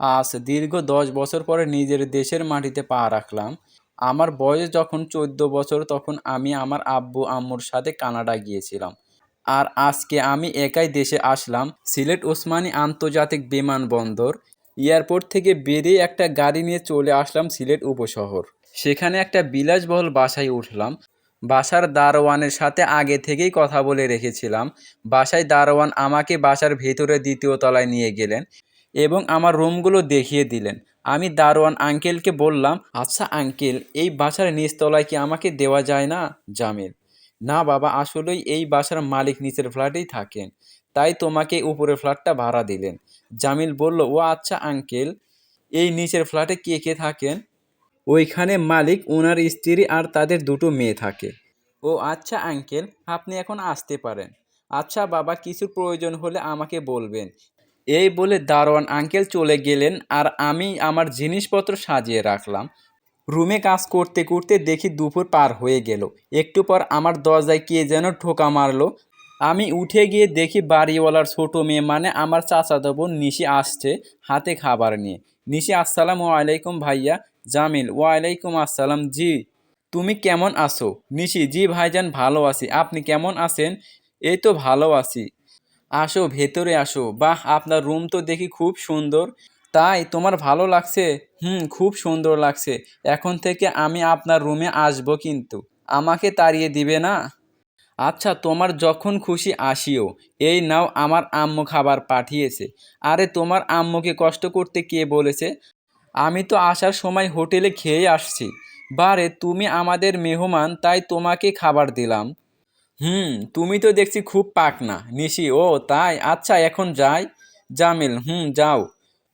আজ দীর্ঘ দশ বছর পরে নিজের দেশের মাটিতে পা রাখলাম। আমার বয়স যখন চোদ্দ বছর, তখন আমি আমার আব্বু আম্মুর সাথে কানাডা গিয়েছিলাম। আর আজকে আমি একাই দেশে আসলাম, সিলেট ওসমানী আন্তর্জাতিক বিমানবন্দর এয়ারপোর্ট থেকে বেরিয়ে একটা গাড়ি নিয়ে চলে আসলাম সিলেট উপশহর। সেখানে একটা বিলাসবহুল বাসায় উঠলাম। বাসার দারোয়ানের সাথে আগে থেকেই কথা বলে রেখেছিলাম। বাসায় দারোয়ান আমাকে বাসার ভেতরে দ্বিতীয় তলায় নিয়ে গেলেন। এবং আমার রুমগুলো দেখিয়ে দিলেন। আমি দারোয়ান আঙ্কেলকে বললাম আচ্ছা আঙ্কেল, এই বাসার নিচতলায় কি আমাকে দেওয়া যায় না? জামিল, না বাবা, আসলেই এই বাসার মালিক নিচের ফ্ল্যাটেই থাকেন, তাই তোমাকে উপরের ফ্ল্যাটটা ভাড়া দিলেন। জামিল বলল, ও আচ্ছা আঙ্কেল, এই নিচের ফ্ল্যাটে কে কে থাকেন? ওইখানে মালিক, ওনার স্ত্রী আর তাদের দুটো মেয়ে থাকে। ও আচ্ছা আঙ্কেল, আপনি এখন আসতে পারেন। আচ্ছা বাবা, কিছু প্রয়োজন হলে আমাকে বলবেন। এই বলে দারোয়ান আঙ্কেল চলে গেলেন আর আমি আমার জিনিসপত্র সাজিয়ে রাখলাম। রুমে কাজ করতে করতে দেখি দুপুর পার হয়ে গেল। একটু পর আমার দরজায় কে যেন ঠোকা মারলো। আমি উঠে গিয়ে দেখি বাড়িওয়ালার ছোট মেয়ে মানে আমার চাচাতো বোন নিশি আসছে হাতে খাবার নিয়ে। নিশি, আসসালাম ওয়ালাইকুম ভাইয়া। জামিল, ওয়ালাইকুম আসসালাম। জি, তুমি কেমন আছো? নিশি, জি ভাইজান, ভালো আছি। আপনি কেমন আছেন? এই তো ভালো আছি। আসো, ভেতরে আসো। বাহ, আপনার রুম তো দেখি খুব সুন্দর। তাই তোমার ভালো লাগছে? হুম, খুব সুন্দর লাগছে। এখন থেকে আমি আপনার রুমে আসব কিন্তু। আমাকে তাড়িয়ে দিবে না? আচ্ছা তোমার যখন খুশি আসিও। এই নাও, আমার আম্মু খাবার পাঠিয়েছে। আরে, তোমার আম্মুকে কষ্ট করতে কে বলেছে? আমি তো আসার সময় হোটেলে খেয়ে আসছি। বারে, তুমি আমাদের মেহমান, তাই তোমাকে খাবার দিলাম। হুম, তুমি তো দেখছি খুব পাক না নিশি, ও তাই? আচ্ছা এখন যাই। জামিল, হুম, যাও।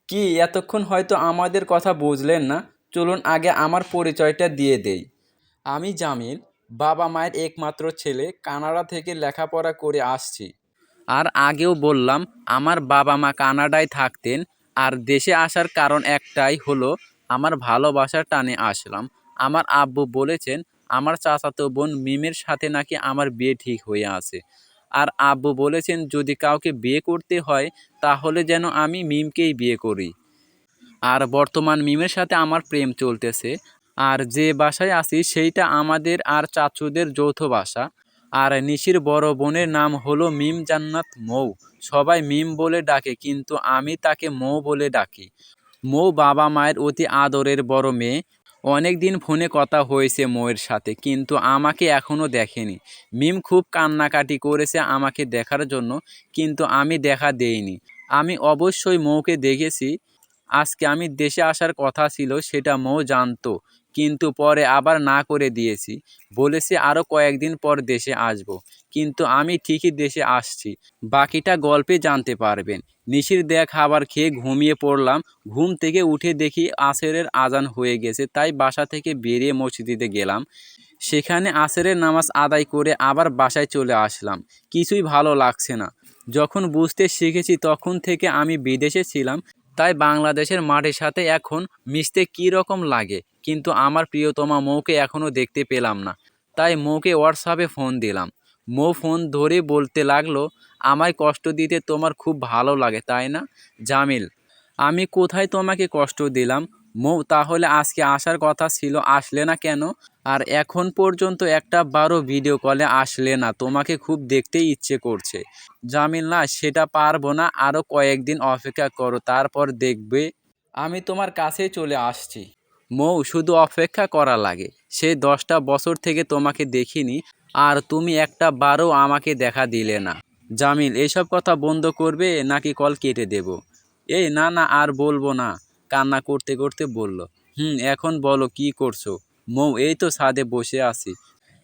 কি, এতক্ষণ হয়তো আমাদের কথা বুঝলেন না? চলুন আগে আমার পরিচয়টা দিয়ে দেই। আমি জামিল, বাবা মায়ের একমাত্র ছেলে, কানাডা থেকে লেখাপড়া করে আসছি। আর আগেও বললাম, আমার বাবা মা কানাডায় থাকতেন, আর দেশে আসার কারণ একটাই হলো, আমার ভালোবাসার টানে আসলাম। আমার আব্বু বলেছেন আমার চাচাতো বোন মিমের সাথে নাকি আমার বিয়ে ঠিক হয়ে আছে। আর আব্বু বলেছেন, যদি কাউকে বিয়ে করতে হয়, তাহলে যেন আমি মিমকেই বিয়ে করি। আর বর্তমান মিমের সাথে আমার প্রেম চলতেছে। আর যে বাসায় আছি, সেইটা আমাদের আর চাচুদের যৌথ বাসা। আর নিশির বড় বোনের নাম হলো মিম জান্নাত মৌ। সবাই মিম বলে ডাকে, কিন্তু আমি তাকে মৌ বলে ডাকি। মৌ বাবা মায়ের অতি আদরের বড় মেয়ে। অনেক দিন ফোনে কথা হয়েছে মৌয়ের সাথে, কিন্তু আমাকে এখনও দেখেনি। মিম খুব কান্নাকাটি করেছে আমাকে দেখার জন্য, কিন্তু আমি দেখা দেইনি। আমি অবশ্যই মৌকে দেখেছি। আজকে আমি দেশে আসার কথা ছিল, সেটা মৌ জানতো, কিন্তু পরে আবার না করে দিয়েছি। বলেছি আরও কয়েকদিন পর দেশে আসব। কিন্তু আমি ঠিকই দেশে আসছি। বাকিটা গল্পে জানতে পারবেন। নিশির দেয়া খাবার খেয়ে ঘুমিয়ে পড়লাম। ঘুম থেকে উঠে দেখি আসরের আজান হয়ে গেছে, তাই বাসা থেকে বেরিয়ে মসজিদে গেলাম। সেখানে আসরের নামাজ আদায় করে আবার বাসায় চলে আসলাম। কিছুই ভালো লাগছে না। যখন বুঝতে শিখেছি তখন থেকে আমি বিদেশে ছিলাম, তাই বাংলাদেশের মাটির সাথে এখন মিশতে কী রকম লাগে? কিন্তু আমার প্রিয়তমা মৌকে এখনও দেখতে পেলাম না। তাই মৌকে হোয়াটসঅ্যাপে ফোন দিলাম। মৌ ফোন ধরে বলতে লাগল, আমায় কষ্ট দিতে তোমার খুব ভালো লাগে, তাই না, জামিল? আমি কোথায় তোমাকে কষ্ট দিলাম? মৌ, তাহলে আজকে আসার কথা ছিল, আসলে না কেন? আর এখন পর্যন্ত একটা বারো ভিডিও কলে আসলে না, তোমাকে খুব দেখতে ইচ্ছে করছে। জামিল, না, সেটা পারব না আরও কয়েকদিন অপেক্ষা করো, তারপর দেখবে আমি তোমার কাছেই চলে আসছি। মৌ, শুধু অপেক্ষা করা লাগে। সে দশটা বছর থেকে তোমাকে দেখিনি আর তুমি একটা বারও আমাকে দেখা দিলে না। জামিল এইসব কথা বন্ধ করবে নাকি কল কেটে দেব? এই না না, আর বলব না, কান্না করতে করতে বলল। হুম, এখন বলো কি করছ? মৌ, এই তো ছাদে বসে আছি।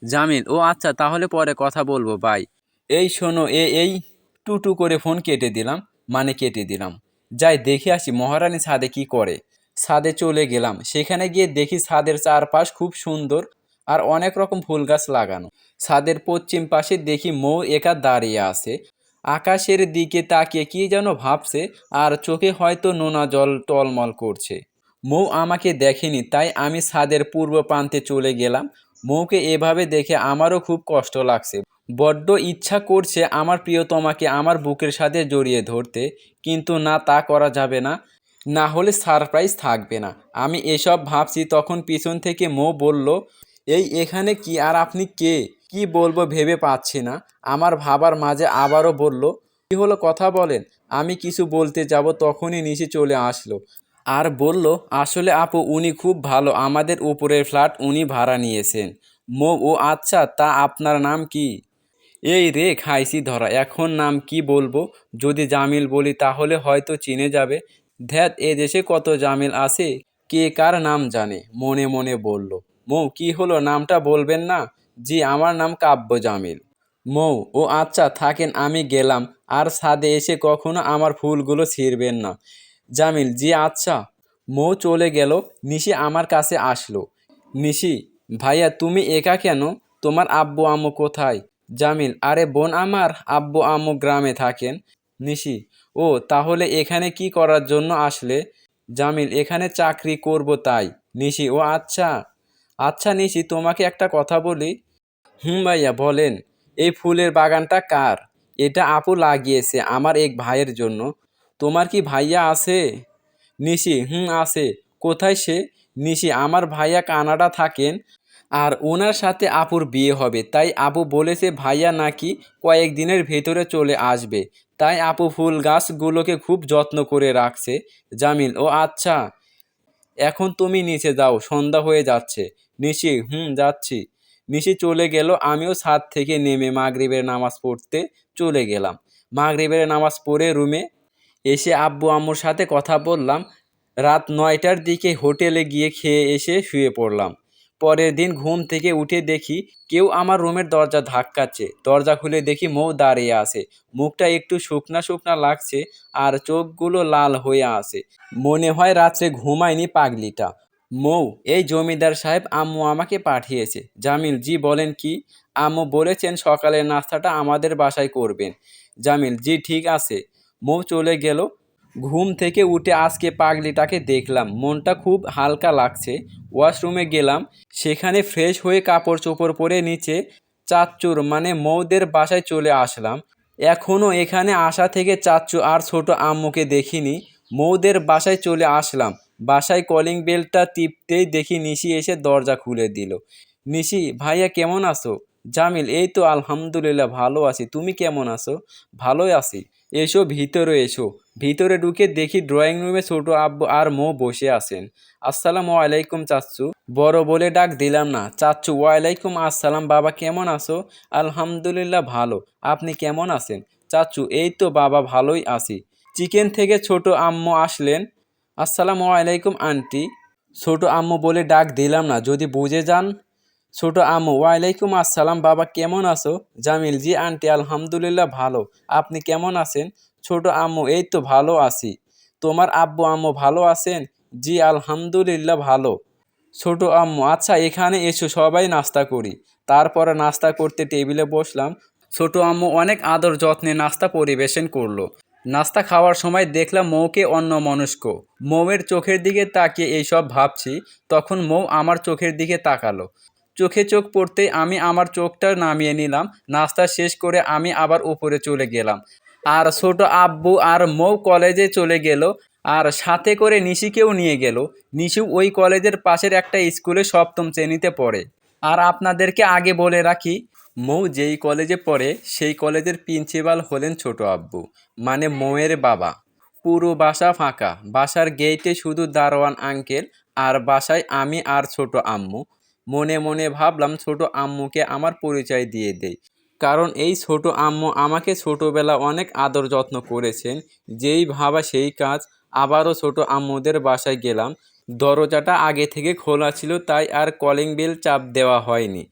জামিল, ও আচ্ছা তাহলে পরে কথা বলব, বাই। এই শোনো, এ, এই টুটু করে ফোন কেটে দিলাম মানে কেটে দিলাম। যাই, দেখে আসি মহারানী ছাদে কি করে। ছাদে চলে গেলাম, সেখানে গিয়ে দেখি ছাদের চারপাশ খুব সুন্দর আর অনেক রকম ফুল গাছ লাগানো। ছাদের পশ্চিম পাশে দেখি মৌ একা দাঁড়িয়ে আছে। আকাশের দিকে তাকিয়ে কি যেন ভাবছে আর চোখে হয়তো নোনা জল টলমল করছে। মৌ আমাকে দেখেনি, তাই আমি ছাদের পূর্ব প্রান্তে চলে গেলাম। মৌকে এভাবে দেখে আমারও খুব কষ্ট লাগছে। বড্ড ইচ্ছা করছে আমার প্রিয়তমাকে আমার বুকের সাথে জড়িয়ে ধরতে, কিন্তু না তা করা যাবে না। না হলে সারপ্রাইজ থাকবে না। আমি এসব ভাবছি তখন পিছন থেকে মো বলল এই এখানে কি আর আপনি কে? কি বলব ভেবে পাচ্ছি না। আমার ভাবার মাঝে আবারও বলল, কি হলো কথা বলেন। আমি কিছু বলতে যাব তখনই নিচে চলে আসলো। আর বলল, আসলে আপু, উনি খুব ভালো। আমাদের উপরের ফ্ল্যাট উনি ভাড়া নিয়েছেন। মো, ও আচ্ছা তা আপনার নাম কি? এই রে খাইছি ধরা, এখন নাম কি বলব? যদি জামিল বলি তাহলে হয়তো চিনে যাবে। ধ্যাত এ দেশে কত জামিল আছে? কে কার নাম জানে? মনে মনে বলল। মৌ, কি হলো? নামটা বলবেন না? জি, আমার নাম কাব্য জামিল। মৌ, ও আচ্ছা থাকেন, আমি গেলাম। আর ছাদে এসে কখনো আমার ফুলগুলো ছিঁড়বেন না। জামিল, জি আচ্ছা। মৌ চলে গেল, নিশি আমার কাছে আসলো। নিশি, ভাইয়া, তুমি একা কেন? তোমার আব্বু আম্মু কোথায়? জামিল, আরে বোন আমার, আব্বু আম্মু গ্রামে থাকেন। নিশি, ও, তাহলে এখানে কি করার জন্য আসলে? জামিল, এখানে চাকরি করব তাই। নিশি, ও আচ্ছা। আচ্ছা নিশি, তোমাকে একটা কথা বলি। হুম ভাইয়া, বলেন, এই ফুলের বাগানটা কার? এটা আপু লাগিয়েছে আমার এক ভাইয়ের জন্য। তোমার কি ভাইয়া আছে? নিশি, হুম, আছে। কোথায় সে? নিশি, আমার ভাইয়া কানাডা থাকেন আর ওনার সাথে আপুর বিয়ে হবে। তাই আপু বলেছে ভাইয়া নাকি কয়েকদিনের ভেতরে চলে আসবে। তাই আপু ফুল গাছগুলোকে খুব যত্ন করে রাখছে। জামিল, ও আচ্ছা। এখন তুমি নিচে যাও, সন্ধ্যা হয়ে যাচ্ছে। নিশি, হুম, যাচ্ছি। নিশি চলে গেল, আমিও ছাদ থেকে নেমে মাগরিবের নামাজ পড়তে চলে গেলাম। মাগরিবের নামাজ পড়ে রুমে এসে আব্বু আম্মুর সাথে কথা বললাম। রাত নয়টার দিকে হোটেলে গিয়ে খেয়ে এসে শুয়ে পড়লাম। পরের দিন ঘুম থেকে উঠে দেখি কেউ আমার রুমের দরজা ধাক্কাচ্ছে। দরজা খুলে দেখি মৌ দাঁড়িয়ে আছে। মুখটা একটু শুকনা শুকনা লাগছে আর চোখগুলো লাল হয়ে আছে। মনে হয় রাত্রে ঘুমায়নি পাগলিটা। মৌ, এই জমিদার সাহেব আম্মু আমাকে পাঠিয়েছে। জামিল জি বলেন কি? আম্মু বলেছেন সকালের নাস্তাটা আমাদের বাসায় করবেন। জামিল জি, ঠিক আছে। মৌ চলে গেল। ঘুম থেকে উঠে আজকে পাগলিটাকে দেখলাম। মনটা খুব হালকা লাগছে। ওয়াশরুমে গেলাম। সেখানে ফ্রেশ হয়ে কাপড় চোপড় পরে নিচে চাচ্চুর মানে মৌদের বাসায় চলে আসলাম। এখনও এখানে আসা থেকে চাচ্চু আর ছোট আম্মুকে দেখিনি। মৌদের বাসায় চলে আসলাম। বাসায় কলিং বেলটা টিপতেই দেখি নিশি এসে দরজা খুলে দিল। নিশি, ভাইয়া কেমন আছো? জামিল, এই তো আলহামদুলিল্লাহ ভালো আছি। তুমি কেমন আছো? ভালোই আছি। এসো, ভিতরে এসো। ভিতরে ঢুকে দেখি ড্রয়িং রুমে ছোট আব্বু আর মো বসে আছেন। আসসালামু আলাইকুম, চাচ্চু। বড় বলে ডাক দিলাম না। চাচ্চু, ওয়ালাইকুম আসসালাম, বাবা কেমন আছো? আলহামদুলিল্লাহ ভালো। আপনি কেমন আছেন? চাচ্চু, এই তো বাবা, ভালোই আছি। চিকেন থেকে ছোট আম্মু আসলেন। আসসালামু আলাইকুম, আন্টি। ছোট আম্মু বলে ডাক দিলাম না। যদি বুঝে যান। ছোট আম্মু, ওয়ালাইকুম আসসালাম, বাবা কেমন আছো? জামিল জি, আন্টি, আলহামদুলিল্লাহ ভালো। আপনি কেমন আছেন? ছোট আম্মু, এই তো ভালো আছি। তোমার আব্বু, আম্মু ভালো আছেন? জি, আলহামদুলিল্লাহ ভালো। ছোট আম্মু আচ্ছা এখানে এসো, সবাই নাস্তা করি। তারপরে নাস্তা করতে টেবিলে বসলাম। ছোট আম্মু অনেক আদর যত্নে নাস্তা পরিবেশন করল। নাস্তা খাওয়ার সময় দেখলাম মৌকে অন্য মনস্ক। মৌয়ের চোখের দিকে তাকিয়ে এইসব ভাবছি, তখন মৌ আমার চোখের দিকে তাকালো। চোখে চোখ পড়তে আমি আমার চোখটা নামিয়ে নিলাম। নাস্তা শেষ করে আমি আবার উপরে চলে গেলাম। আর ছোট আব্বু আর মৌ কলেজে চলে গেল। আর সাথে করে নিশিকেও নিয়ে গেল। নিশু ওই কলেজের পাশের একটা স্কুলে সপ্তম শ্রেণীতে পড়ে। আর আপনাদেরকে আগে বলে রাখি, মৌ যেই কলেজে পড়ে, সেই কলেজের প্রিন্সিপাল হলেন ছোট আব্বু মানে মৌয়ের বাবা। পুরো বাসা ফাঁকা। বাসার গেটে শুধু দারোয়ান আঙ্কেল, আর বাসায় আমি আর ছোট আম্মু। মনে মনে ভাবলাম, ছোট আম্মুকে আমার পরিচয় দিয়ে দেই। কারণ এই ছোট আম্মু আমাকে ছোটবেলা অনেক আদর যত্ন করেছেন। যেই ভাবা সেই কাজ। আবারও ছোট আম্মুদের বাসায় গেলাম। দরজাটা আগে থেকে খোলা ছিল, তাই আর কলিং বেল চাপ দেওয়া হয়নি।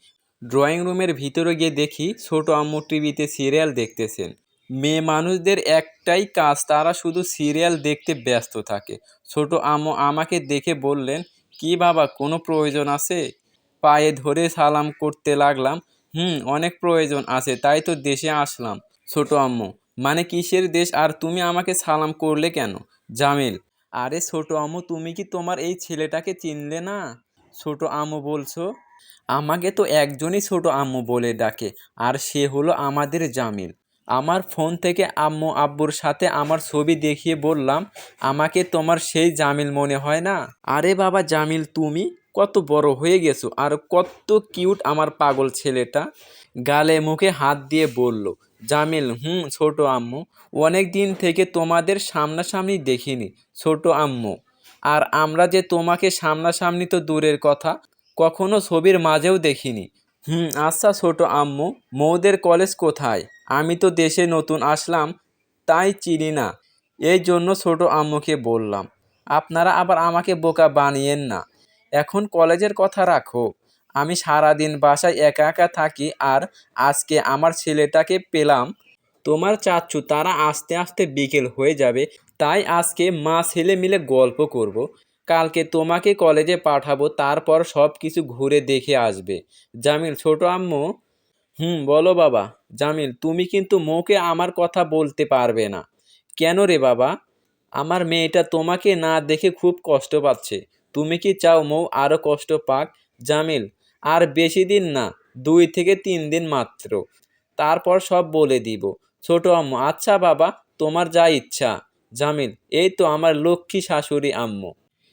ড্রয়িং রুমের ভিতরে গিয়ে দেখি ছোট আম্মু টিভিতে সিরিয়াল দেখতেছেন। মেয়ে মানুষদের একটাই কাজ, তারা শুধু সিরিয়াল দেখতে ব্যস্ত থাকে। ছোট আম্মু আমাকে দেখে বললেন, কি বাবা, কোনো প্রয়োজন আছে? পায়ে ধরে সালাম করতে লাগলাম। হুম, অনেক প্রয়োজন আছে, তাই তো দেশে আসলাম, ছোট আম্মু। মানে কিসের দেশ, আর তুমি আমাকে সালাম করলে কেন? জামিল, আরে ছোট আম্মু, তুমি কি তোমার এই ছেলেটাকে চিনলে না? ছোট আম্মু বলছো? আমাকে তো একজনই ছোট আম্মু বলে ডাকে, আর সে হলো আমাদের জামিল। আমার ফোন থেকে আম্মু আব্বুর সাথে আমার ছবি দেখিয়ে বললাম, আমাকে তোমার সেই জামিল মনে হয় না? আরে বাবা জামিল, তুমি? কত বড় হয়ে গেছো আর কত কিউট আমার পাগল ছেলেটা। গালে মুখে হাত দিয়ে বলল, জামিল, হুম, ছোট আম্মু, অনেক দিন থেকে তোমাদের সামনাসামনি দেখিনি, ছোট আম্মু। আর আমরা যে তোমাকে সামনাসামনি তো দূরের কথা, কখনো ছবির মাঝেও দেখিনি। হুম আচ্ছা ছোট আম্মু, মৌদের কলেজ কোথায়? আমি তো দেশে নতুন আসলাম, তাই চিনি না। এই জন্য ছোট আম্মুকে বললাম, আপনারা আবার আমাকে বোকা বানিয়েন না। এখন কলেজের কথা রাখো। আমি সারাদিন বাসায় একা একা থাকি আর আজকে আমার ছেলেটাকে পেলাম। তোমার চাচ্ছু তারা আস্তে আস্তে বিকেল হয়ে যাবে, তাই আজকে মা ছেলে মিলে গল্প করব। কালকে তোমাকে কলেজে পাঠাবো, তারপর সব কিছু ঘুরে দেখে আসবে। জামিল, ছোট আম্মু? হুম, বলো বাবা। জামিল, তুমি কিন্তু মৌকে আমার কথা বলতে পারবে না। কেন রে বাবা? আমার মেয়েটা তোমাকে না দেখে খুব কষ্ট পাচ্ছে। তুমি কি চাও মৌ আরও কষ্ট পাক? জামিল, আর বেশি দিন না, দুই থেকে তিন দিন মাত্র। তারপর সব বলে দিব। ছোট আম্মু আচ্ছা বাবা, তোমার যা ইচ্ছা। জামিল, এই তো আমার লক্ষ্মী শাশুড়ি আম্মু।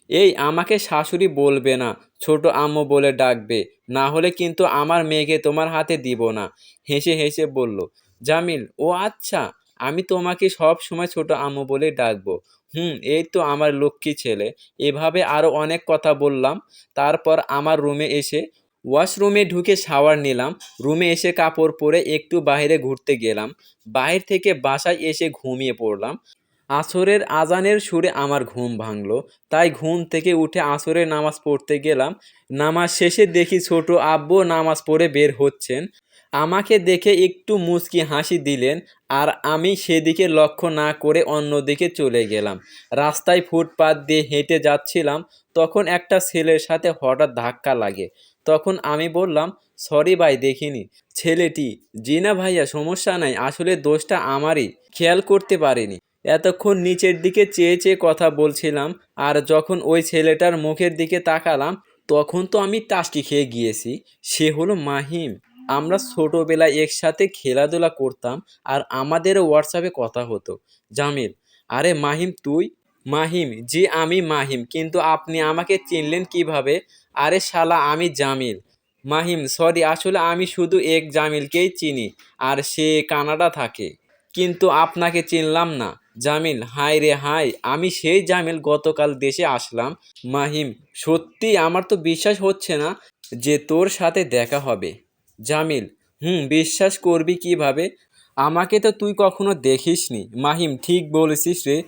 এই আমাকে শাশুড়ি বলবে না, ছোট আম্মু বলে ডাকবে। না হলে কিন্তু আমার মেয়েকে তোমার হাতে দিব না। হেসে হেসে বলল, জামিল, ও আচ্ছা আমি তোমাকে সব সময় ছোট আম্মু বলে ডাকবো। হুম, এই তো আমার লক্ষ্মী ছেলে। এভাবে আরও অনেক কথা বললাম। তারপর আমার রুমে এসে ওয়াশরুমে ঢুকে শাওয়ার নিলাম। রুমে এসে কাপড় পরে একটু বাইরে ঘুরতে গেলাম। বাইরে থেকে বাসায় এসে ঘুমিয়ে পড়লাম। আসরের আজানের সুরে আমার ঘুম ভাঙলো। তাই ঘুম থেকে উঠে আসরের নামাজ পড়তে গেলাম। নামাজ শেষে দেখি ছোট আব্বু নামাজ পড়ে বের হচ্ছেন। আমাকে দেখে একটু মুচকি হাসি দিলেন আর আমি সেদিকে লক্ষ্য না করে অন্যদিকে চলে গেলাম। রাস্তায় ফুটপাত দিয়ে হেঁটে যাচ্ছিলাম, তখন একটা ছেলের সাথে হঠাৎ ধাক্কা লাগে। তখন আমি বললাম, সরি ভাই, দেখিনি। ছেলেটি জি না ভাইয়া, সমস্যা নাই, আসলে দোষটা আমারই, খেয়াল করতে পারিনি। এতক্ষণ নিচের দিকে চেয়ে চেয়ে কথা বলছিলাম আর যখন ওই ছেলেটার মুখের দিকে তাকালাম, তখন তো আমি টাস্টি খেয়ে গিয়েছি, সে হলো মাহিম। আমরা ছোটোবেলায় একসাথে খেলাধুলা করতাম আর আমাদেরও হোয়াটসঅ্যাপে কথা হতো। জামিল, আরে মাহিম তুই? মাহিম, জি আমি মাহিম, কিন্তু আপনি আমাকে চিনলেন কীভাবে? আরে শালা আমি জামিল। মাহিম সরি আসলে আমি শুধু এক জামিলকেই চিনি, আর সে কানাডা থাকে। কিন্তু আপনাকে চিনলাম না। জামিল হাই রে হাই আমি সেই জামিল গতকাল দেশে আসলাম। মাহিম সত্যি আমার তো বিশ্বাস হচ্ছে না যে তোর সাথে দেখা হবে। জামিল, হুম, বিশ্বাস করবি কীভাবে? আমাকে তো তুই কখনো দেখিসনি। মাহিম, ঠিক বলেছিস রে।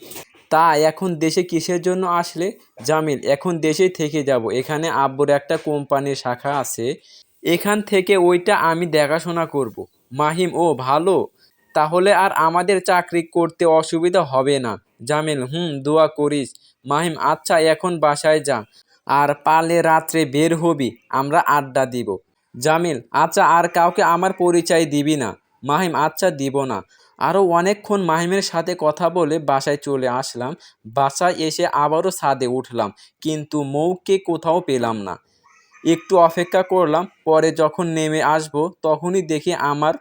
তা এখন দেশে কিসের জন্য আসলে? জামিল, এখন দেশেই থেকে যাব। এখানে আব্বুর একটা কোম্পানির শাখা আছে। এখান থেকে ওইটা আমি দেখাশোনা করব। মাহিম, ও, ভালো? তাহলে আর আমাদের চাকরি করতে অসুবিধা হবে না। জামিল, হুম, দোয়া করিস। মাহিম আচ্ছা এখন বাসায় যা। আর পালে রাত্রে বের হবি। আমরা আড্ডা দিব। জামিল আচ্ছা আর কাউকে আমার পরিচয় দিবি না। মাহিম আচ্ছা দিব না। আরও অনেকক্ষণ মাহিমের সাথে কথা বলে বাসায় চলে আসলাম। বাসায় এসে আবারও ছাদে উঠলাম, কিন্তু মৌকে কোথাও পেলাম না। একটু অপেক্ষা করলাম, পরে যখন নেমে আসব তখনই দেখি আমার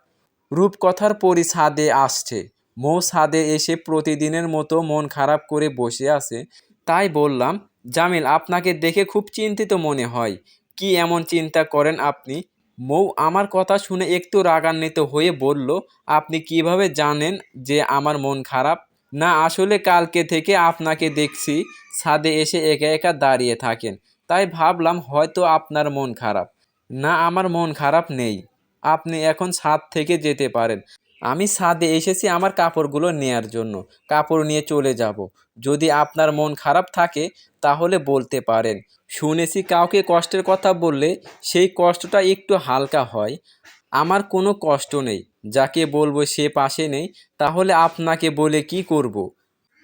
রূপকথার পরি ছাদে আসছে। মৌ ছাদে এসে প্রতিদিনের মতো মন খারাপ করে বসে আছে। তাই বললাম, জামিল, আপনাকে দেখে খুব চিন্তিত মনে হয়। কি এমন চিন্তা করেন আপনি? মৌ আমার কথা শুনে একটু রাগান্বিত হয়ে বলল, আপনি কীভাবে জানেন যে আমার মন খারাপ? না, আসলে কালকে থেকে আপনাকে দেখছি, ছাদে এসে একা একা দাঁড়িয়ে থাকেন। তাই ভাবলাম হয়তো আপনার মন খারাপ। না, আমার মন খারাপ নেই। আপনি এখন ছাদ থেকে যেতে পারেন। আমি ছাদে এসেছি আমার কাপড়গুলো নেয়ার জন্য। কাপড় নিয়ে চলে যাব। যদি আপনার মন খারাপ থাকে, তাহলে বলতে পারেন। শুনেছি কাউকে কষ্টের কথা বললে সেই কষ্টটা একটু হালকা হয়। আমার কোনো কষ্ট নেই। যাকে বলব সে পাশে নেই। তাহলে আপনাকে বলে কি করব।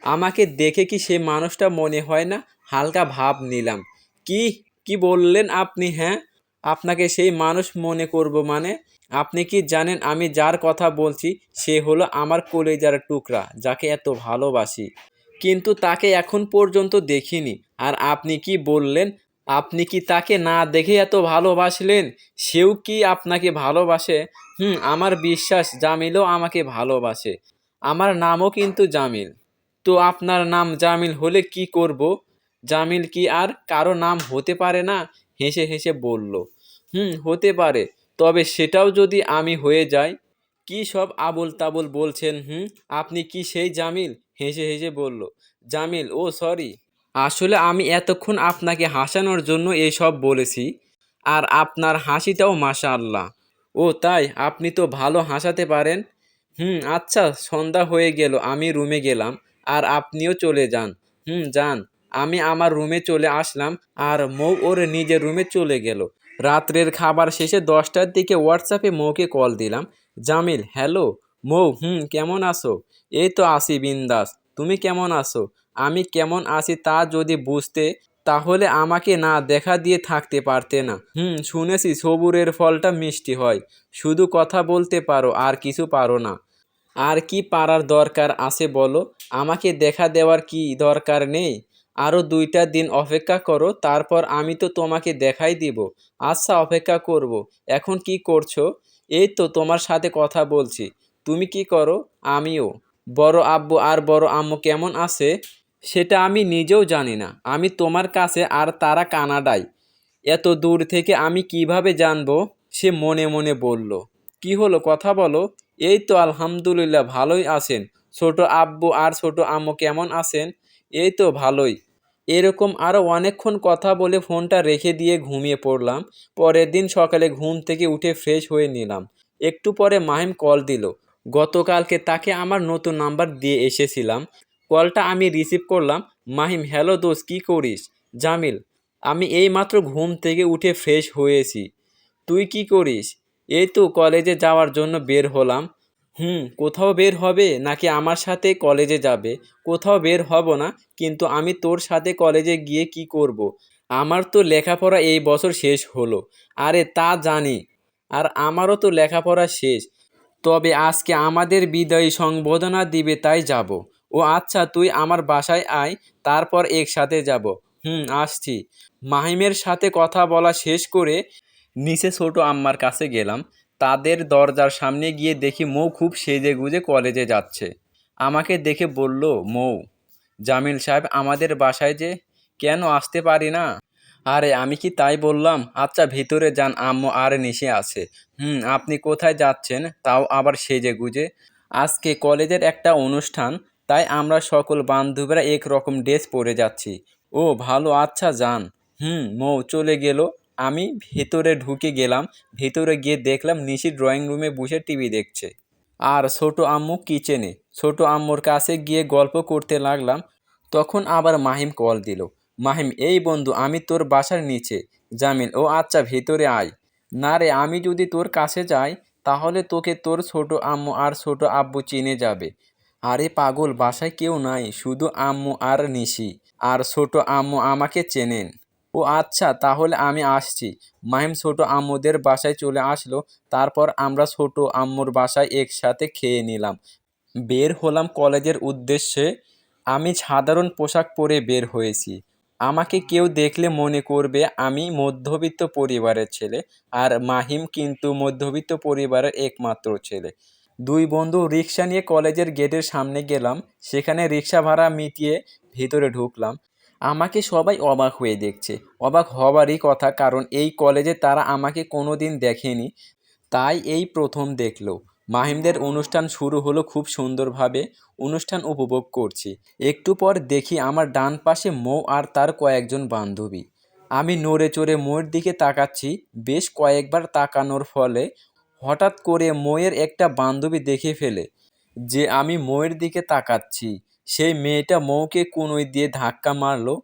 আমাকে দেখে কি সে মানুষটা মনে হয় না? হালকা ভাব নিলাম। কি? কি বললেন আপনি হ্যাঁ? আপনাকে সেই মানুষ মনে করব মানে? আপনি কি জানেন আমি যার কথা বলছি? সে হলো আমার কলেজার টুকরা, যাকে এত ভালোবাসি। কিন্তু তাকে এখন পর্যন্ত দেখিনি। আর আপনি কি বললেন? আপনি কি তাকে না দেখে এত ভালোবাসলেন? সেও কি আপনাকে ভালোবাসে? হুম, আমার বিশ্বাস জামিলও আমাকে ভালোবাসে। আমার নামও কিন্তু জামিল। তো আপনার নাম জামিল হলে কি করব? জামিল কি আর কারও নাম হতে পারে না? হেসে হেসে বলল। হুম, হতে পারে। তবে সেটাও যদি আমি হয়ে যাই, কি সব আবল তাবল বলছেন, হুম? আপনি কি সেই জামিল? হেসে হেসে বলল, জামিল, ও সরি। আসলে আমি এতক্ষণ আপনাকে হাসানোর জন্য এসব বলেছি, আর আপনার হাসিটাও মাশাআল্লাহ। ও তাই, আপনি তো ভালো হাসাতে পারেন। হুম আচ্ছা সন্ধ্যা হয়ে গেল, আমি রুমে গেলাম, আর আপনিও চলে যান। হুম, যান। আমি আমার রুমে চলে আসলাম, আর মৌ ওর নিজের রুমে চলে গেল। রাত্রের খাবার শেষে দশটার দিকে হোয়াটসঅ্যাপে মৌকে কল দিলাম। জামিল, হ্যালো, মৌ, হুম, কেমন আছো? এই তো আসি বিন্দাস, তুমি কেমন আছো? আমি কেমন আছি তা যদি বুঝতে, তাহলে আমাকে না দেখা দিয়ে থাকতে পারতে না। হুম, শুনেছি সবুরের ফলটা মিষ্টি হয়, শুধু কথা বলতে পারো, আর কিছু পারো না। আর কি পারার দরকার আছে বলো? আমাকে দেখা দেওয়ার কি দরকার নেই? আরও দুইটা দিন অপেক্ষা করো, তারপর আমি তো তোমাকে দেখাই দিব। আচ্ছা অপেক্ষা করব। এখন কি করছ? এই তো তোমার সাথে কথা বলছি। তুমি কি করো? আমিও। বড় আব্বু আর বড় আম্মু কেমন আছে? সেটা আমি নিজেও জানি না। আমি তোমার কাছে আর তারা কানাডায়। এত দূর থেকে আমি কীভাবে জানব? সে মনে মনে বলল। কি হলো? কথা বলো। এই তো আলহামদুলিল্লাহ, ভালোই আছেন। ছোট আব্বু আর ছোট আম্মু কেমন আছেন? এই তো ভালোই। এরকম আরও অনেকক্ষণ কথা বলে ফোনটা রেখে দিয়ে ঘুমিয়ে পড়লাম। পরের দিন সকালে ঘুম থেকে উঠে ফ্রেশ হয়ে নিলাম। একটু পরে মাহিম কল দিল। গতকালকে তাকে আমার নতুন নাম্বার দিয়ে এসেছিলাম। কলটা আমি রিসিভ করলাম। মাহিম হ্যালো দোষ কী করিস? জামিল, আমি এইমাত্র ঘুম থেকে উঠে ফ্রেশ হয়েছি। তুই কি করিস? এই তো কলেজে যাওয়ার জন্য বের হলাম। হুম, কোথাও বের হবে নাকি আমার সাথে কলেজে যাবে? কোথাও বের হব না, কিন্তু আমি তোর সাথে কলেজে গিয়ে কি করব। আমার তো লেখাপড়া এই বছর শেষ হলো। আরে তা জানি, আর আমারও তো লেখাপড়া শেষ। তবে আজকে আমাদের বিদায়ী সংবর্ধনা দিবে, তাই যাব। ও আচ্ছা তুই আমার বাসায় আয়, তারপর একসাথে যাব। হুম, আসছি। মাহিমের সাথে কথা বলা শেষ করে নিচে ছোট আম্মার কাছে গেলাম। তাদের দরজার সামনে গিয়ে দেখি মৌ খুব সেজে গুজে কলেজে যাচ্ছে। আমাকে দেখে বলল, মৌ, জামিল সাহেব, আমাদের বাসায় যে কেন আসতে পারি না? আরে, আমি কি তাই বললাম? আচ্ছা ভিতরে যান, আম্মু আর নিশে আছে। হুম, আপনি কোথায় যাচ্ছেন? তাও আবার সেজে গুজে আজকে কলেজের একটা অনুষ্ঠান, তাই আমরা সকল বান্ধবীরা এক রকম ড্রেস পরে যাচ্ছি। ও, ভালো আচ্ছা যান। হুম, মৌ চলে গেল। আমি ভেতরে ঢুকে গেলাম, ভেতরে গিয়ে দেখলাম নিশি ড্রয়িং রুমে বসে টিভি দেখছে। আর ছোট আম্মু কিচেনে ছোট আম্মুর কাছে গিয়ে গল্প করতে লাগলাম, তখন আবার মাহিম কল দিল। মাহিম, এই বন্ধু, আমি তোর বাসার নিচে। জামিল, ও আচ্ছা ভেতরে আয়। না রে, আমি যদি তোর কাছে যাই, তাহলে তোকে তোর ছোট আম্মু আর ছোট আব্বু চিনে যাবে। আরে পাগল, বাসায় কেউ নাই, শুধু আম্মু আর নিশি। আর ছোট আম্মু আমাকে চেনেন। ও আচ্ছা তাহলে আমি আসছি। মাহিম ছোট আম্মুদের বাসায় চলে আসলো। তারপর আমরা ছোট আম্মুর বাসায় একসাথে খেয়ে নিলাম। বের হলাম কলেজের উদ্দেশ্যে। আমি সাধারণ পোশাক পরে বের হয়েছি। আমাকে কেউ দেখলে মনে করবে আমি মধ্যবিত্ত পরিবারের ছেলে আর মাহিম কিন্তু মধ্যবিত্ত পরিবারের একমাত্র ছেলে। দুই বন্ধু রিক্সা নিয়ে কলেজের গেটের সামনে গেলাম। সেখানে রিক্সা ভাড়া মিটিয়ে ভিতরে ঢুকলাম। আমাকে সবাই অবাক হয়ে দেখছে। অবাক হবারই কথা, কারণ এই কলেজে তারা আমাকে কোনো দিন দেখেনি। তাই এই প্রথম দেখল। মাহিমদের অনুষ্ঠান শুরু হলো খুব সুন্দরভাবে। অনুষ্ঠান উপভোগ করছি। একটু পর দেখি আমার ডান পাশে মৌ আর তার কয়েকজন বান্ধবী। আমি নড়ে চড়ে মৌয়ের দিকে তাকাচ্ছি। বেশ কয়েকবার তাকানোর ফলে হঠাৎ করে মৌয়ের একটা বান্ধবী দেখে ফেলে যে আমি মৌয়ের দিকে তাকাচ্ছি। সেই মেয়েটা মৌকে কুনুই দিয়ে ধাক্কা মারলো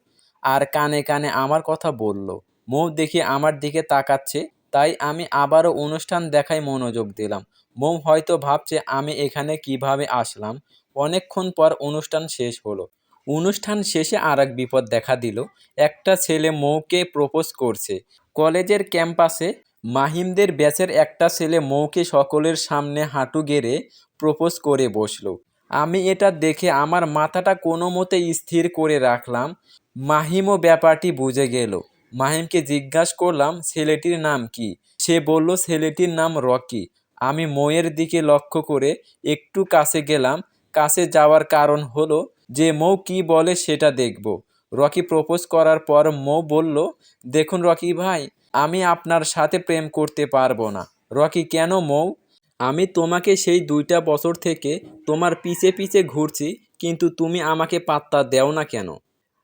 আর কানে কানে আমার কথা বলল। মৌ দেখে আমার দিকে তাকাচ্ছে, তাই আমি আবারও অনুষ্ঠান দেখায় মনোযোগ দিলাম। মৌ হয়তো ভাবছে আমি এখানে কীভাবে আসলাম। অনেকক্ষণ পর অনুষ্ঠান শেষ হলো। অনুষ্ঠান শেষে আর এক বিপদ দেখা দিল। একটা ছেলে মৌকে প্রপোজ করছে। কলেজের ক্যাম্পাসে মাহিমদের ব্যাচের একটা ছেলে মৌকে সকলের সামনে হাঁটু গেড়ে প্রপোজ করে বসল। আমি এটা দেখে আমার মাথাটা কোনো মতে স্থির করে রাখলাম। মাহিমও ব্যাপারটি বুঝে গেল। মাহিমকে জিজ্ঞাসা করলাম, ছেলেটির নাম কি? সে বলল, ছেলেটির নাম রকি। আমি মোয়ের দিকে লক্ষ্য করে একটু কাছে গেলাম। কাছে যাওয়ার কারণ হলো যে মৌ কি বলে সেটা দেখব। রকি প্রপোজ করার পর মৌ বলল, দেখুন রকি ভাই, আমি আপনার সাথে প্রেম করতে পারব না। রকি, কেন মৌ? আমি তোমাকে সেই দুইটা বছর থেকে তোমার পিছে পিছে ঘুরছি, কিন্তু তুমি আমাকে পাত্তা দেও না কেন?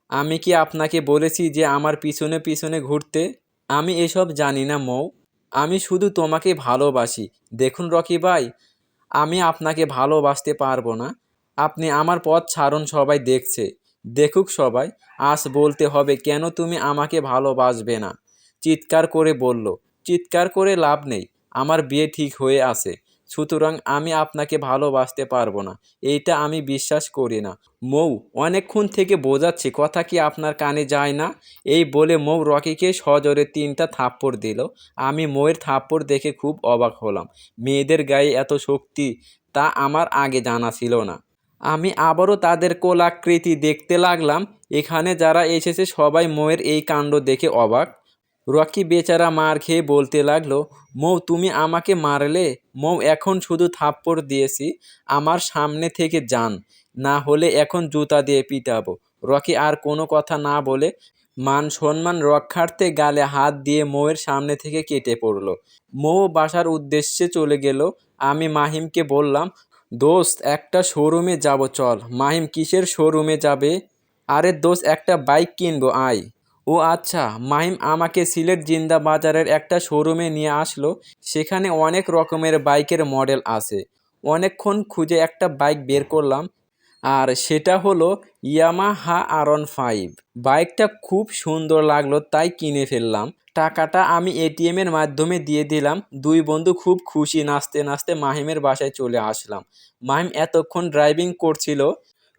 আমি কি আপনাকে বলেছি যে আমার পিছনে পিছনে ঘুরতে? আমি এসব জানি না, মৌ। আমি শুধু তোমাকে ভালোবাসি। দেখুন, রকি ভাই, আমি আপনাকে ভালোবাসতে পারব না। আপনি আমার পথ ছাড়ুন, সবাই দেখছে। দেখুক সবাই, আজ বলতে হবে, কেন তুমি আমাকে ভালোবাসবে না? চিৎকার করে বলল। চিৎকার করে লাভ নেই। আমার বিয়ে ঠিক হয়ে আছে। সুতরাং আমি আপনাকে ভালোবাসতে পারব না। এইটা আমি বিশ্বাস করি না। মৌ, অনেকক্ষণ থেকে বোঝাচ্ছি, কথা কি আপনার কানে যায় না? এই বলে মৌ রকিকে সজোরে তিনটা থাপ্পড় দিল। আমি মৌয়ের থাপ্পড় দেখে খুব অবাক হলাম। মেয়েদের গায়ে এত শক্তি, তা আমার আগে জানা ছিল না। আমি আবারও তাদের কোলাকৃতি দেখতে লাগলাম। এখানে যারা এসেছে সবাই মৌয়ের এই কাণ্ড দেখে অবাক। রকি বেচারা মার খেয়ে বলতে লাগল, মৌ, তুমি আমাকে মারলে? মৌ, এখন শুধু থাপ্পড় দিয়েছি, আমার সামনে থেকে যান, না হলে এখন জুতা দিয়ে পিটাবো। রকি আর কোনো কথা না বলে মান সম্মান রক্ষার্থে গালে হাত দিয়ে মৌয়ের সামনে থেকে কেটে পড়ল। মৌ বাসার উদ্দেশ্যে চলে গেল। আমি মাহিমকে বললাম, দোস্ত, একটা শোরুমে যাব, চল। মাহিম, কিসের শোরুমে যাবে? আরে দোস্ত, একটা বাইক কিনবো, আয়। ও আচ্ছা মাহিম আমাকে সিলেট জিন্দা বাজারের একটা শোরুমে নিয়ে আসলো। সেখানে অনেক রকমের বাইকের মডেল আছে। অনেকক্ষণ খুঁজে একটা বাইক বের করলাম। আর সেটা হলো ইয়ামাহা আরন ফাইভ। বাইকটা খুব সুন্দর লাগল, তাই কিনে ফেললাম। টাকাটা আমি এটিএমের মাধ্যমে দিয়ে দিলাম। দুই বন্ধু খুব খুশি, নাচতে নাচতে মাহিমের বাসায় চলে আসলাম। মাহিম এতক্ষণ ড্রাইভিং করছিল।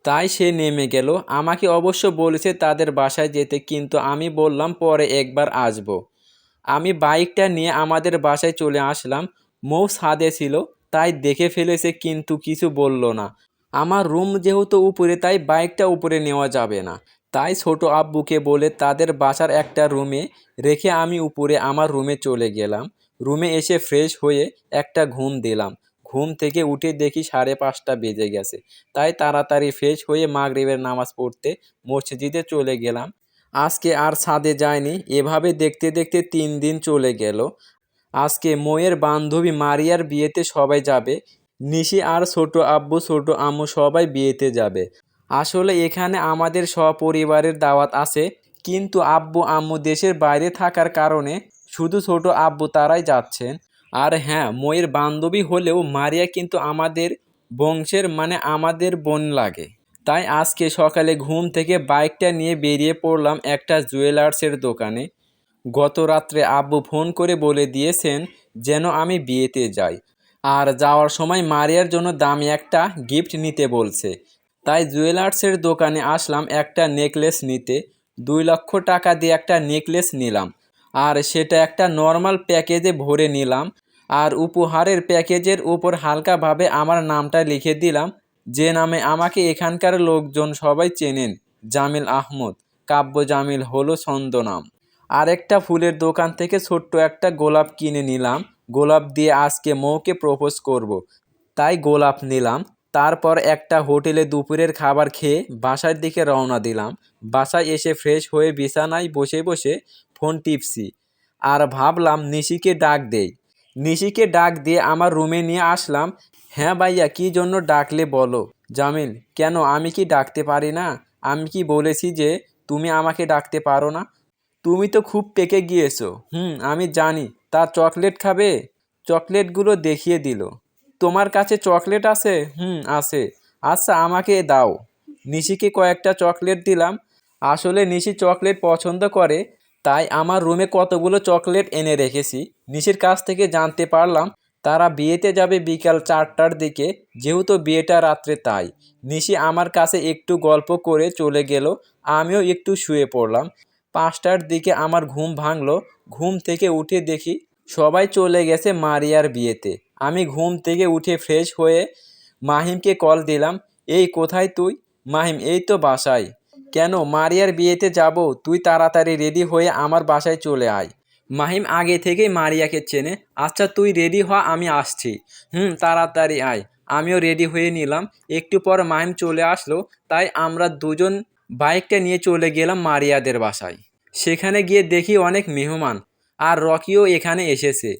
তাই সে নেমে গেল। আমাকে অবশ্য বলেছে তাদের বাসায় যেতে, কিন্তু আমি বললাম, পরে একবার আসব। আমি বাইকটা নিয়ে আমাদের বাসায় চলে আসলাম। মৌ সাদে ছিল, তাই দেখে ফেলেছে, কিন্তু কিছু বলল না। আমার রুম যেহেতু উপরে, তাই বাইকটা উপরে নেওয়া যাবে না। তাই ছোট আব্বুকে বলে, তাদের বাসার একটা রুমে রেখে আমি উপরে আমার রুমে চলে গেলাম। রুমে এসে ফ্রেশ হয়ে একটা ঘুম দিলাম। ঘুম থেকে উঠে দেখি সাড়ে পাঁচটা বেজে গেছে। তাই তাড়াতাড়ি ফ্রেশ হয়ে মাগরিবের নামাজ পড়তে মসজিদে চলে গেলাম। আজকে আর ছাদে যায়নি এভাবে দেখতে দেখতে তিন দিন চলে গেল। আজকে ময়ের বান্ধবী মারিয়ার বিয়েতে সবাই যাবে, নিশি আর ছোট আব্বু, ছোট আম্মু সবাই বিয়েতে যাবে। আসলে এখানে আমাদের সপরিবারের দাওয়াত আছে, কিন্তু আব্বু আম্মু দেশের বাইরে থাকার কারণে শুধু ছোট আব্বু তারাই যাচ্ছেন। আর হ্যাঁ ময়ের বান্ধবী হলেও মারিয়া কিন্তু আমাদের বংশের মানে আমাদের বোন লাগে। তাই আজকে সকালে ঘুম থেকে বাইকটা নিয়ে বেরিয়ে পড়লাম একটা জুয়েলার্সের দোকানে। গত রাত্রে আব্বু ফোন করে বলে দিয়েছেন যেন আমি বিয়েতে যাই। আর যাওয়ার সময় মারিয়ার জন্য দামি একটা গিফট নিতে বলছে। তাই জুয়েলার্সের দোকানে আসলাম একটা নেকলেস নিতে। দুই লক্ষ টাকা দিয়ে একটা নেকলেস নিলাম। আর সেটা একটা নর্মাল প্যাকেজে ভরে নিলাম। আর উপহারের প্যাকেজের উপর হালকাভাবে আমার নামটা লিখে দিলাম, যে নামে আমাকে এখানকার লোকজন সবাই চেনেন, জামিল আহমদ। কাব্য জামিল হলো ছন্দনাম আরেকটা ফুলের দোকান থেকে ছোট্ট একটা গোলাপ কিনে নিলাম। গোলাপ দিয়ে আজকে মৌকে প্রপোজ করব। তাই গোলাপ নিলাম। তারপর একটা হোটেলে দুপুরের খাবার খেয়ে বাসার দিকে রওনা দিলাম। বাসায় এসে ফ্রেশ হয়ে বিছানায় বসে বসে ফোন টিপছি। আর ভাবলাম নিশিকে ডাক দেই। নিশিকে ডাক দিয়ে আমার রুমে নিয়ে আসলাম। হ্যাঁ ভাইয়া, কী জন্য ডাকলে বলো? জামিল, কেন? আমি কি ডাকতে পারি না? আমি কি বলেছি যে তুমি আমাকে ডাকতে পারো না? তুমি তো খুব পেকে গিয়েছো। হুম, আমি জানি। তা চকলেট খাবে? চকলেটগুলো দেখিয়ে দিল। তোমার কাছে চকলেট আছে? হুম, আছে। আচ্ছা আমাকে দাও। নিশিকে কয়েকটা চকলেট দিলাম। আসলে নিশি চকলেট পছন্দ করে তাই আমার রুমে কতগুলো চকলেট এনে রেখেছি। নিশির কাছ থেকে জানতে পারলাম, তারা বিয়েতে যাবে বিকাল চারটার দিকে, যেহেতু বিয়েটা রাত্রে তাই। নিশি আমার কাছে একটু গল্প করে চলে গেল, আমিও একটু শুয়ে পড়লাম। পাঁচটার দিকে আমার ঘুম ভাঙলো, ঘুম থেকে উঠে দেখি সবাই চলে গেছে মারিয়ার বিয়েতে। আমি ঘুম থেকে উঠে ফ্রেশ হয়ে মাহিমকে কল দিলাম, এই কোথায় তুই? মাহিম, এই তো বাসায়। কেন মারিয়ার বিয়েতে যাব? তুই তাড়াতাড়ি রেডি হয়ে আমার বাসায় চলে আয়। মাহিম আগে থেকেই মারিয়াকে চেনে। আচ্ছা তুই রেডি হ, আমি আসছি। হুম, তাড়াতাড়ি আয়। আমিও রেডি হয়ে নিলাম। একটু পর মাহিম চলে আসলো। তাই আমরা দুজন বাইকটা নিয়ে চলে গেলাম মারিয়াদের বাসায়। সেখানে গিয়ে দেখি অনেক মেহমান আর রকিও এখানে এসেছে।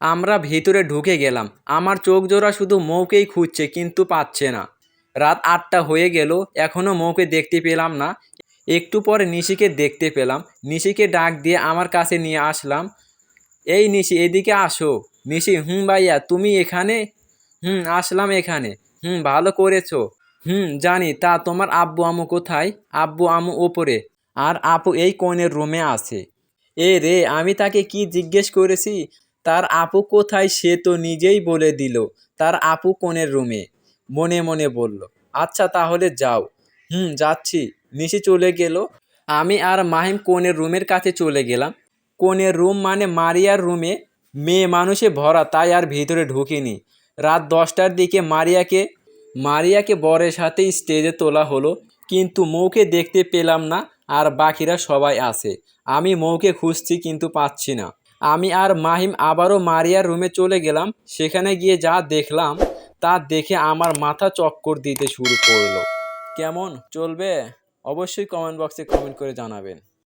আমরা ভিতরে ঢুকে গেলাম। আমার চোখ জোড়া শুধু মৌকেই খুঁজছে, কিন্তু পাচ্ছে না। রাত আটটা হয়ে গেল এখনও মৌকে দেখতে পেলাম না। একটু পরে নিশিকে দেখতে পেলাম। নিশিকে ডাক দিয়ে আমার কাছে নিয়ে আসলাম। এই নিশি, এদিকে আসো। নিশি, হুম ভাইয়া, তুমি এখানে? হুম, আসলাম এখানে। হুম, ভালো করেছ। হুম, জানি, তা তোমার আব্বু আমু কোথায়? আব্বু আমু ওপরে। আর আপু এই কোণের রুমে আছে। এ রে, আমি তাকে কি জিজ্ঞেস করেছি? তার আপু কোথায় সে তো নিজেই বলে দিল, তার আপু কোণের রুমে। মনে মনে বলল আচ্ছা তাহলে যাও। হুম, যাচ্ছি। নিশি চলে গেল। আমি আর মাহিম কোণের রুমের কাছে চলে গেলাম। কোণের রুম মানে মারিয়ার রুমে। মেয়ে মানুষে ভরা, তাই আর ভিতরে ঢুকিনি। রাত দশটার দিকে মারিয়াকে মারিয়াকে বরের সাথে স্টেজে তোলা হলো। কিন্তু মৌকে দেখতে পেলাম না, আর বাকিরা সবাই আছে। আমি মৌকে খুঁজছি, কিন্তু পাচ্ছি না। আমি আর মাহিম আবারও মারিয়ার রুমে চলে গেলাম। সেখানে গিয়ে যা দেখলাম তা দেখে আমার মাথা চক্কর দিতে শুরু করল। কেমন? চলবে? অবশ্যই কমেন্ট বক্সে কমেন্ট করে জানাবেন।